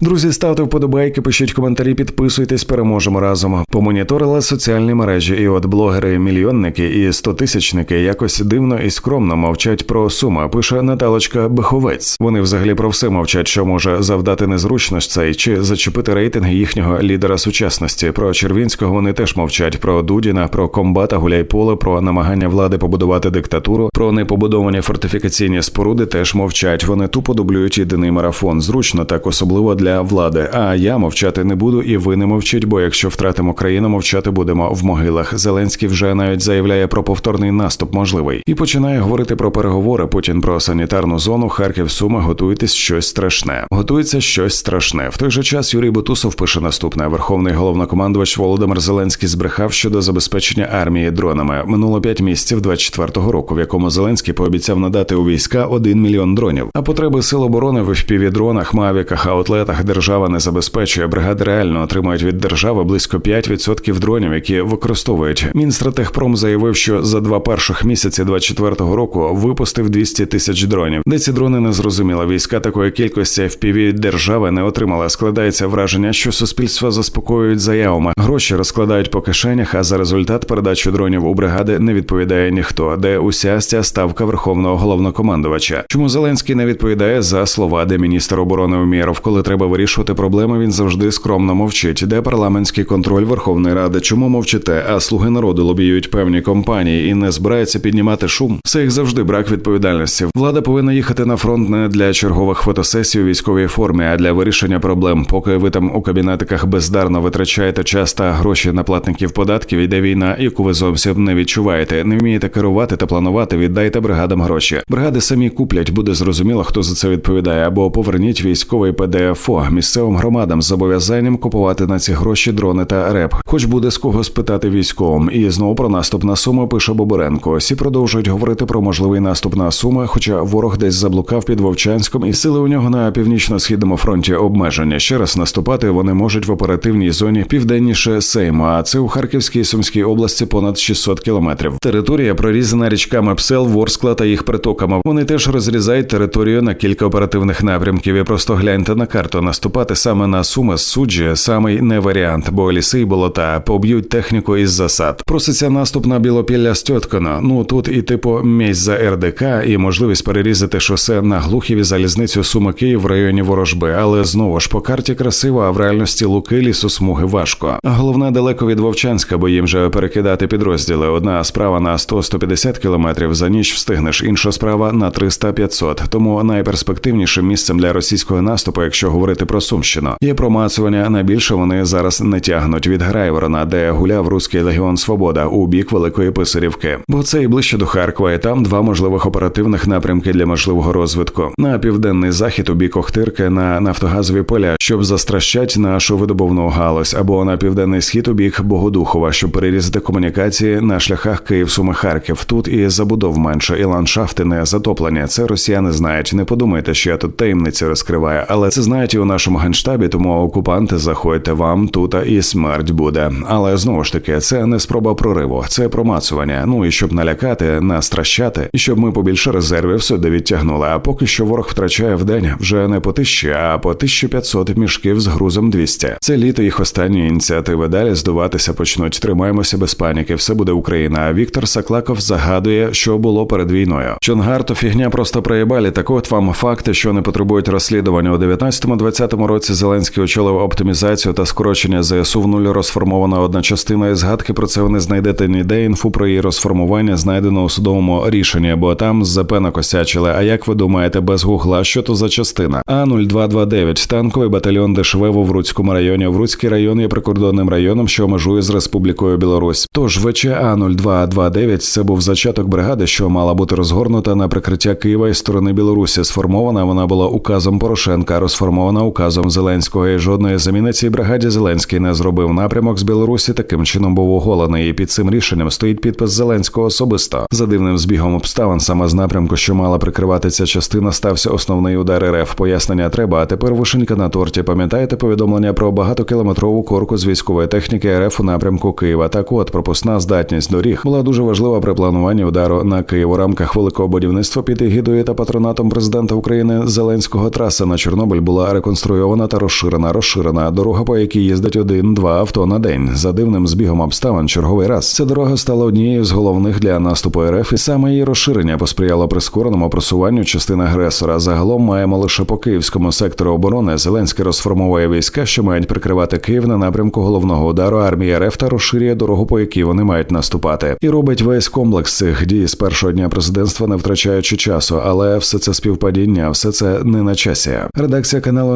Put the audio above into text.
Друзі, ставте вподобайки, пишіть коментарі, підписуйтесь, переможемо разом. Помоніторила соціальні мережі, і от блогери, мільйонники і стотисячники якось дивно і скромно мовчать про сума. Пише Наталочка Беховець. Вони взагалі про все мовчать, що може завдати незручностей чи зачепити рейтинг їхнього лідера сучасності. Про Червінського вони теж мовчать. Про Дудіна, про комбата Гуляйполе, про намагання влади побудувати диктатуру, про непобудовані фортифікаційні споруди теж мовчать. Вони тупо дублюють єдиний марафон. Зручно так особливо для влади. А я мовчати не буду, і ви не мовчіть. Бо якщо втратимо країну, мовчати будемо в могилах. Зеленський вже навіть заявляє про повторний наступ можливий і починає говорити про переговори. Путін про санітарну зону Харків Суми. Готуйтесь щось страшне. Готується щось страшне. В той же час Юрій Бутусов пише наступне: Верховний головнокомандувач Володимир Зеленський збрехав щодо забезпечення армії дронами. Минуло п'ять місяців 24-го року, в якому Зеленський пообіцяв надати у війська 1 мільйон дронів. А потреби сил оборони в FPV-дронах, мавіках, аутлетах держава не забезпечує. Бригади реально отримують від держави близько 5% дронів, які використовують. Мінстратехпром заявив, що за два перших місяці 24-го року випустив 200 тисяч дронів. Де ці дрони не зрозуміло. Війська такої кількості FPV держави не отримала. Складається враження, що суспільство заспокоюють заявами. Гроші розкладають по кишенях. А за результат передачі дронів у бригади не відповідає ніхто. Де уся ця ставка верховного головнокомандувача. Чому Зеленський не відповідає за слова, де міністр оборони Умєров, коли треба вирішувати проблеми, він завжди скромно мовчить. Де парламентський контроль Верховної Ради? Чому мовчите? А слуги народу лобіюють певні компанії і не збираються піднімати шум. Це їх завжди брак відповідальності. Влада повинна їхати на фронт не для чергових фотосесій у військовій формі, а для вирішення проблем. Поки ви там у кабінетиках бездарно витрачаєте час та гроші на платників податків, іде війна, яку ви зовсім не відчуваєте. Не вмієте керувати та планувати. Віддайте бригадам гроші. Бригади самі куплять, буде зрозуміло, хто за це відповідає, або поверніть військовий ПДФО місцевим громадам з зобов'язанням купувати на ці гроші дрони та реп. Хоч буде з кого спитати військовим. І знову про наступ на суми пише Боборенко. Всі продовжують говорити про можливий наступ на суми, хоча ворог десь заблукав під Вовчанськом, і сили у нього на північно-східному фронті обмеження. Ще раз наступати вони можуть в оперативній зоні південніше Сейму, а це у Харківській і Сумській області понад 600 кілометрів. Територія прорізана річками Псел, Ворскла та їх притоками. Вони теж розрізають територію на кілька оперативних напрямків. І просто гляньте на карту. Наступати саме на суми з суджі самий не варіант, бо ліси й болота поб'ють техніку із засад. Проситься наступ на Білопілля Стьоткано. Ну тут і типу місць за РДК, і можливість перерізати шосе на глухіві залізницю Суми Київ в районі Ворожби. Але знову ж по карті красиво, а в реальності луки лісосмуги важко. Головне далеко від Вовчанська, бо їм вже перекидати підрозділи. Одна справа на 100-150 кілометрів за ніч встигнеш, інша справа на 300-500. Тому найперспективнішим місцем для російського наступу, якщо говорити про Сумщину, є промацування. Найбільше вони зараз не тягнуть від Грайворона, де гуляв руський легіон Свобода у бік Великої Писарівки. Бо це і ближче до Харкова, і там два можливих оперативних напрямки для можливого розвитку. На південний захід у бік Охтирки на нафтогазові поля, щоб застращать нашу видобувну галузь, або на південний схід у бік Богодухова, щоб перерізати комунікації на шляхах Київ Суми Харків. Тут і забудов менше, і ландшафти не затоплені. Це росіяни знають. Не подумайте, що я тут таємниці розкриваю, але це знають і у нашому генштабі, тому окупанти заходьте вам тут і смерть буде. Але знову ж таки, це не спроба прориву, це промацування. Ну і щоб налякати, настращати, і щоб ми побільше резервів сюди відтягнули. А поки що ворог втрачає в день вже не по тисячі, а по 1500 мішків з грузом 200. Це літо їх останні ініціативи. Далі здуватися почнуть. Тримаємося без паніки. Все буде Україна. А Віктор Саклаков загадує, що було перед війною. Чонгар то фігня просто проєбалі. Так от вам факти, що не потребують розслідування у 19-20 році. Зеленський очолив оптимізацію та скорочення ЗСУ в нуль розформована одна частина. І згадки про це ви не знайдете ніде. Інфу про її розформування знайдено у судовому рішенні, бо там ЗП накосячили. А як ви думаєте, без гугла, що то за частина? А 0229 танковий батальйон ДШВ в Вруцькому районі. Вруцький район є прикордонним районом, що межує з Республікою Білорусь. Тож ВЧА 0229 це був зачаток бригади, що мала бути розгорнута на прикриття Києва і сторони Білорусі. Сформована вона була указом Порошенка, розформована указом Зеленського. І жодної заміни цій бригаді Зеленський не зробив. Напрямок з Білорусі таким чином був оголений. І під цим рішенням стоїть підпис Зеленського особисто. За дивним збігом обставин саме з напрямку, що мала прикривати ця частина, стався основний удар РФ. Пояснення треба. А тепер вишенька на торті. Пам'ятаєте повідомлення про багатокілометрову корку з військової техніки РФ у напрямку Києва? Так от пропускна здатність доріг була дуже важлива при плануванні удару на Київ у рамках великого будівництва під егідою та патронатом президента України Зеленського траса на Чорнобиль була реконструйована реконструйована та розширена, розширена дорога, по якій їздить один-два авто на день. За дивним збігом обставин черговий раз. Ця дорога стала однією з головних для наступу РФ, і саме її розширення посприяло прискореному просуванню частин агресора. Загалом маємо лише по київському сектору оборони. Зеленський розформовує війська, що мають прикривати Київ на напрямку головного удару армії РФ та розширює дорогу, по якій вони мають наступати, і робить весь комплекс цих дій з першого дня президентства, не втрачаючи часу. Але все це співпадіння, все це не на часі. Редакція каналу